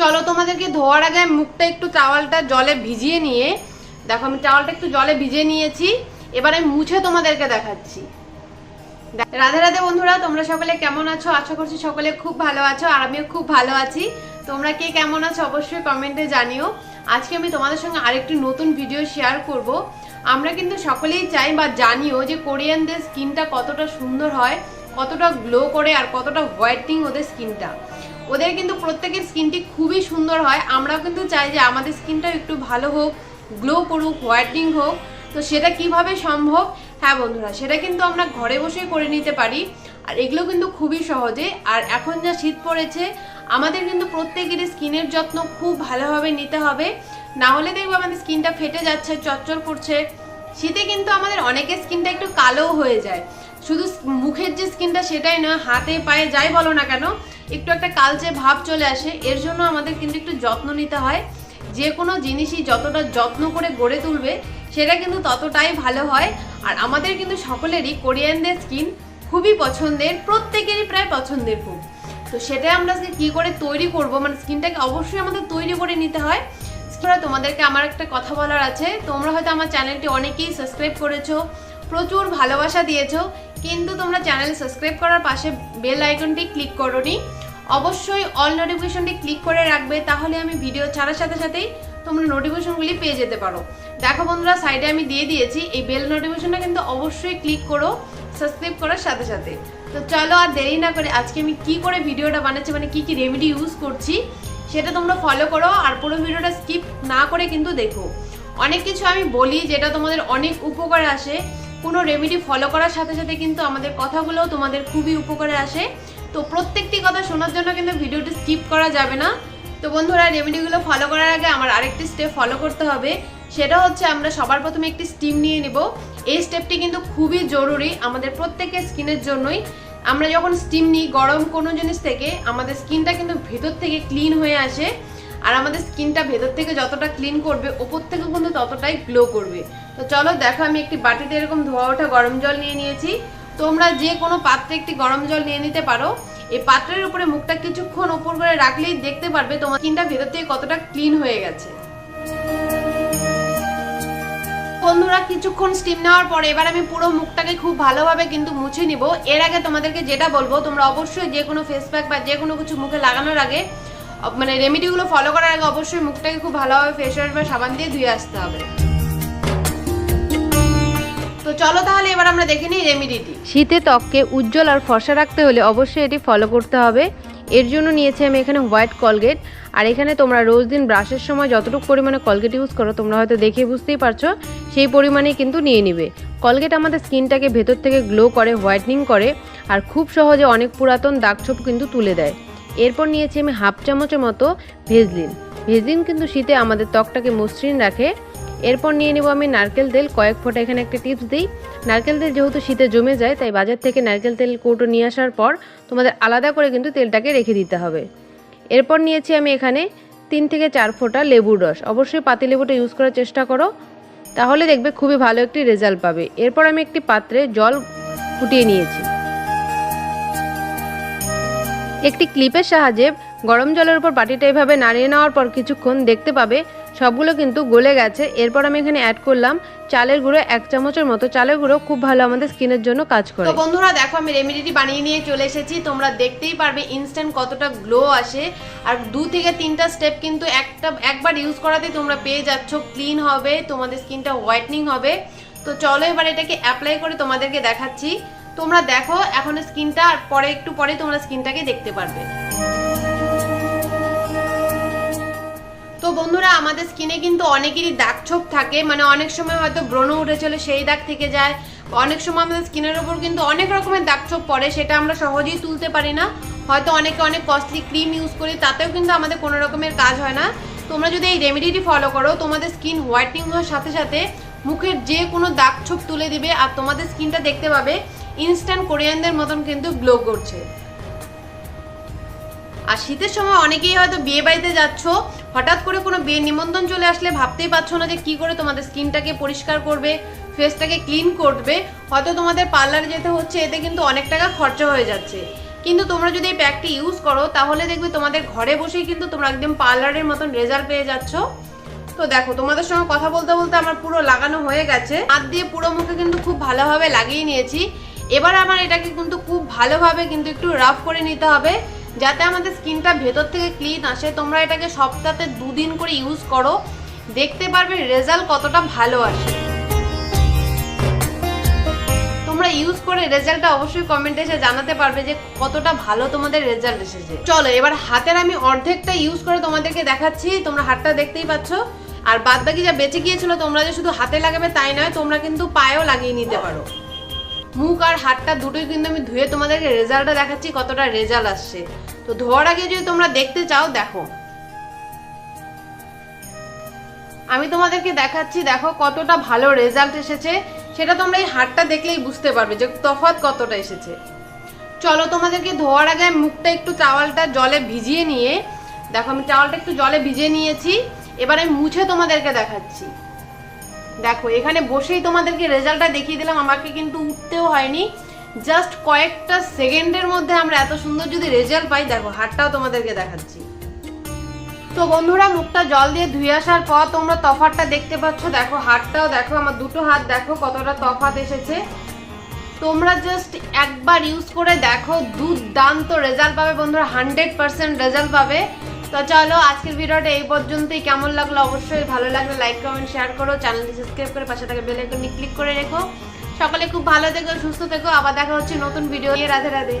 চলো তোমাদেরকে ধোয়ার আগে মুখটা একটু টাওয়ালটা জলে ভিজিয়ে নিয়ে, দেখো আমি টাওয়ালটা একটু জলে ভিজিয়ে নিয়েছি, এবার আমি মুছে তোমাদেরকে দেখাচ্ছি। রাধে রাধে বন্ধুরা, তোমরা সকলে কেমন আছো? আশা করছি সকলে খুব ভালো আছো আর আমিও খুব ভালো আছি। তোমরা কে কেমন আছো অবশ্যই কমেন্টে জানিও। আজকে আমি তোমাদের সঙ্গে আরেকটি নতুন ভিডিও শেয়ার করব। আমরা কিন্তু সকলেই চাই বা জানিও যে কোরিয়ানদের স্কিনটা কতটা সুন্দর হয়, কতটা গ্লো করে আর কতটা হোয়াইটিং ওদের স্কিনটা। ওদের কিন্তু প্রত্যেকের স্কিনটি খুবই সুন্দর হয়। আমরাও কিন্তু চাই যে আমাদের স্কিনটাও একটু ভালো হোক গ্লো করুক হোয়াইটিং হোক। তো সেটা কীভাবে সম্ভব? হ্যাঁ বন্ধুরা, সেটা কিন্তু আমরা ঘরে বসেই করে নিতে পারি। আর এগুলো কিন্তু খুবই সহজে। আর এখন যা শীত পড়েছে, আমাদের কিন্তু প্রত্যেকেরই স্কিনের যত্ন খুব ভালোভাবে নিতে হবে। না হলে দেখব আমাদের স্কিনটা ফেটে যাচ্ছে, চচ্চর করছে। শীতে কিন্তু আমাদের অনেকের স্কিনটা একটু কালোও হয়ে যায়। শুধু মুখের যে স্কিনটা সেটাই নয় হাতে, পায়ে যাই বলো না কেন, একটু একটা কালচে ভাব চলে আসে। এর জন্য আমাদের কিন্তু একটু যত্ন নিতে হয়। যে কোনো জিনিসই যতটা যত্ন করে গড়ে তুলবে, সেটা কিন্তু ততটাই ভালো হয়। আর আমাদের কিন্তু সকলেরই কোরিয়ানদের স্কিন খুবই পছন্দের, প্রত্যেকেরই প্রায় পছন্দের খুব। তো সেটা আমরা আজকে কি করে তৈরি করব? মানে স্কিনটাকে অবশ্যই আমাদের তৈরি করে নিতে হয়। তোমাদেরকে আমার একটা কথা বলার আছে। তোমরা হয়তো আমার চ্যানেলটি অনেকেই সাবস্ক্রাইব করেছ, প্রচুর ভালোবাসা দিয়েছ। কিন্তু তোমরা চ্যানেল সাবস্ক্রাইব করার পাশে বেল আইকনটি ক্লিক করোনি। অবশ্যই অল নোটিফিকেশনটি ক্লিক করে রাখবে, তাহলে আমি ভিডিও ছাড়ার সাথে সাথেই তোমরা নোটিফিকেশনগুলি পেয়ে যেতে পারো। দেখো বন্ধুরা, সাইডে আমি দিয়ে দিয়েছি, এই বেল নোটিফিকেশনটা কিন্তু অবশ্যই ক্লিক করো, সাবস্ক্রাইব করার সাথে সাথে। তো চলো আর দেরি না করে আজকে আমি কি করে ভিডিওটা বানাচ্ছি মানে কি কি রেমেডি ইউজ করছি, সেটা তোমরা ফলো করো, আর পুরো ভিডিওটা স্কিপ না করে কিন্তু দেখো। অনেক কিছু আমি বলি, যেটা তোমাদের অনেক উপকারে আসে। কোনো রেমেডি ফলো করার সাথে সাথে কিন্তু আমাদের কথাগুলোও তোমাদের খুবই উপকারে আসে। তো প্রত্যেকটি কথা শোনার জন্য কিন্তু ভিডিওটি স্কিপ করা যাবে না। তো বন্ধুরা রেমেডিগুলো ফলো করার আগে আমার আরেকটি স্টেপ ফলো করতে হবে। সেটা হচ্ছে আমরা সবার প্রথমে একটি স্টিম নিয়ে নেব। এই স্টেপটি কিন্তু খুবই জরুরি আমাদের প্রত্যেকের স্কিনের জন্যই। আমরা যখন স্টিম নিই, গরম কোনো জিনিস থেকে আমাদের স্কিনটা কিন্তু ভেতর থেকে ক্লিন হয়ে আসে। আর আমাদের স্কিনটা ভেতর থেকে যতটা ক্লিন করবে, ওপর থেকে কিন্তু ততটাই গ্লো করবে। তো চলো, দেখো, আমি একটি বাটিতে এরকম ধোয়া ওঠা গরম জল নিয়ে নিয়েছি। তোমরা যে কোনো পাত্রে একটি গরম জল নিয়ে নিতে পারো। এই পাত্রের উপরে মুখটা কিছুক্ষণ উপর করে রাখলেই দেখতে পারবে তোমার স্কিনটা ভেতর থেকে কতটা ক্লিন হয়ে গেছে। বন্ধুরা, কিছুক্ষণ স্টিম নেওয়ার পরে এবার আমি পুরো মুখটাকে খুব ভালোভাবে কিন্তু মুছে নিব। এর আগে তোমাদেরকে যেটা বলব, তোমরা অবশ্যই যে কোনো ফেস প্যাক বা যে কোনো কিছু মুখে লাগানোর আগে মানে রেমেডিগুলো ফলো করার আগে অবশ্যই মুখটাকে খুব ভালোভাবে ফেস ওয়াশ বা সাবান দিয়ে ধুয়ে আসতে হবে। তো চলো তাহলে এবার আমরা দেখে নিই রেমেডিটি শীতে ত্বককে উজ্জ্বল আর ফর্সা রাখতে হলে অবশ্যই এটি ফলো করতে হবে। এর জন্য নিয়েছি আমি এখানে হোয়াইট কলগেট আর এখানে তোমরা রোজ দিন ব্রাশের সময় যতটুকু পরিমাণে কলগেট ইউজ করো, তোমরা হয়তো দেখে বুঝতেই পারছ, সেই পরিমাণেই কিন্তু নিয়ে নিবে। কলগেট আমাদের স্কিনটাকে ভেতর থেকে গ্লো করে হোয়াইটনিং করে, আর খুব সহজে অনেক পুরাতন দাগছোপ কিন্তু তুলে দেয়। এরপর নিয়েছি আমি হাফ চামচের মতো ভেজলিন। ভেজলিন কিন্তু শীতে আমাদের ত্বকটাকে মসৃণ রাখে। এরপর নিয়ে নেব আমি নারকেল তেল। কয়েক ফোঁটা এখানে একটা টিপস দিই। নারকেল তেল যেহেতু শীতে জমে যায়, তাই বাজার থেকে নারকেল তেল কৌটো নিয়ে আসার পর তোমাদের আলাদা করে কিন্তু তেলটাকে রেখে দিতে হবে। এরপর নিয়েছি আমি এখানে তিন থেকে চার ফোঁটা লেবুর রস। অবশ্যই পাতি লেবুটা ইউজ করার চেষ্টা করো। তাহলে দেখবে খুবই ভালো একটি রেজাল্ট পাবে। এরপর আমি একটি পাত্রে জল ফুটিয়ে নিয়েছি। একটি ক্লিপের সাহায্যে গরম জলের উপর বাটিটা এভাবে নাড়িয়ে নেওয়ার পর কিছুক্ষণ দেখতে পাবে, সবগুলো কিন্তু গলে গেছে। এরপর আমি এখানে অ্যাড করলাম চালের গুঁড়ো, এক চামচের মতো চালের গুঁড়ো। খুব ভালো আমাদের স্কিনের জন্য কাজ করে। বন্ধুরা, দেখো আমি রেমেডিটি বানিয়ে নিয়ে চলে এসেছি। তোমরা দেখতেই পারবে ইনস্ট্যান্ট কতটা গ্লো আসে। আর দু থেকে তিনটা স্টেপ কিন্তু একটা, একবার ইউজ করাতেই তোমরা পেয়ে যাচ্ছ। ক্লিন হবে, তোমাদের স্কিনটা হোয়াইটনিং হবে। তো চলো এবার এটাকে অ্যাপ্লাই করে তোমাদেরকে দেখাচ্ছি। তোমরা দেখো এখন স্কিনটা, আর পরে, একটু পরে তোমরা স্কিনটাকে দেখতে পারবে। তো বন্ধুরা, আমাদের স্কিনে কিন্তু অনেকেরই দাগ ছোপ থাকে। মানে অনেক সময় হয়তো ব্রণ উঠে চলে, সেই দাগ থেকে যায়। অনেক সময় আমাদের স্কিনের ওপর কিন্তু অনেক রকমের দাগ ছোপ পড়ে, সেটা আমরা সহজেই তুলতে পারি না। হয়তো অনেকে অনেক কস্টলি ক্রিম ইউজ করি, তাতেও কিন্তু আমাদের কোনো রকমের কাজ হয় না। তোমরা যদি এই রেমেডিটি ফলো করো, তোমাদের স্কিন হোয়াইটনিং হওয়ার সাথে সাথে মুখের যে কোনো দাগ ছোপ তুলে দিবে, আর তোমাদের স্কিনটা দেখতে পাবে ইনস্ট্যান্ট কোরিয়ানদের মতন কিন্তু গ্লো করছে। আর শীতের সময় অনেকেই হয়তো বিয়ে বাড়িতে যাচ্ছ, হঠাৎ করে কোনো বিয়ে নিমন্ত্রণ চলে আসলে ভাবতেই পারছ না যে কি করে তোমাদের স্কিনটাকে পরিষ্কার করবে, ফেসটাকে ক্লিন করবে। হয়তো তোমাদের পার্লারে যেতে হচ্ছে, এতে কিন্তু অনেক টাকা খরচা হয়ে যাচ্ছে। কিন্তু তোমরা যদি এই প্যাকটি ইউজ করো, তাহলে দেখবে তোমাদের ঘরে বসেই কিন্তু তোমরা একদম পার্লারের মতন রেজাল্ট পেয়ে যাচ্ছ। তো দেখো, তোমাদের সঙ্গে কথা বলতে বলতে আমার পুরো লাগানো হয়ে গেছে। হাত দিয়ে পুরো মুখে কিন্তু খুব ভালোভাবে লাগিয়ে নিয়েছি। এবার আমার এটাকে কিন্তু খুব ভালোভাবে কিন্তু একটু রাফ করে নিতে হবে, যাতে আমাদের স্কিনটা ভেতর থেকে ক্লিন আসে। তোমরা এটাকে সপ্তাহে দুদিন করে ইউজ করো, দেখতে পারবে রেজাল্ট কতটা ভালো আসে। তোমরা ইউজ করে রেজাল্টটা অবশ্যই কমেন্টে এসে জানাতে পারবে যে কতটা ভালো তোমাদের রেজাল্ট এসেছে। চলো, এবার হাতের আমি অর্ধেকটা ইউজ করে তোমাদেরকে দেখাচ্ছি। তোমরা হাতটা দেখতেই পাচ্ছ। আর বাদ বাকি যা বেঁচে গিয়েছিল তোমরা যে শুধু হাতে লাগাবে তাই নয়, তোমরা কিন্তু পায়েও লাগিয়ে নিতে পারো। মুখ আর হাতটা দুটোই কিন্তু আমি ধুয়ে তোমাদেরকে রেজাল্টটা দেখাচ্ছি কতটা রেজাল্ট আসছে। তো ধোয়ার আগে যদি তোমরা দেখতে চাও, দেখো। আমি তোমাদেরকে দেখাচ্ছি, দেখো কতটা ভালো রেজাল্ট এসেছে। সেটা তোমরা এই হাতটা দেখলেই বুঝতে পারবে যে তফাৎ কতটা এসেছে। চলো তোমাদেরকে ধোয়ার আগে মুখটা একটু চাওয়ালটা জলে ভিজিয়ে নিয়ে, দেখো আমি চাওয়ালটা একটু জলে ভিজিয়ে নিয়েছি। এবার আমি মুছে তোমাদেরকে দেখাচ্ছি। দেখো, এখানে বসেই তোমাদেরকে রেজাল্টটা দেখিয়ে দিলাম, আমাকে কিন্তু উঠতেও হয়নি। জাস্ট কয়েকটা সেকেন্ডের মধ্যে আমরা এত সুন্দর যদি রেজাল্ট পাই, দেখো, হাতটাও তোমাদেরকে দেখাচ্ছি। তো বন্ধুরা, মুখটা জল দিয়ে ধুয়ে আসার পর তোমরা তফাতটা দেখতে পাচ্ছ। দেখো, হাতটাও দেখো, আমার দুটো হাত দেখো কতটা তফাত এসেছে। তোমরা জাস্ট একবার ইউজ করে দেখো, দুর্দান্ত রেজাল্ট পাবে বন্ধুরা হান্ড্রেড পার্সেন্ট রেজাল্ট পাবে। তো চলো, আজকের ভিডিওটা এই পর্যন্তই। কেমন লাগল অবশ্যই ভালো লাগলে লাইক কমেন্ট শেয়ার করো। চ্যানেলটি সাবস্ক্রাইব করে পাশে থাকে বেল আইকনটি ক্লিক করে রেখো। সকলে খুব ভালো থেকো, সুস্থ থেকো। আবার দেখা হচ্ছে নতুন ভিডিও নিয়ে। রাধে রাধে।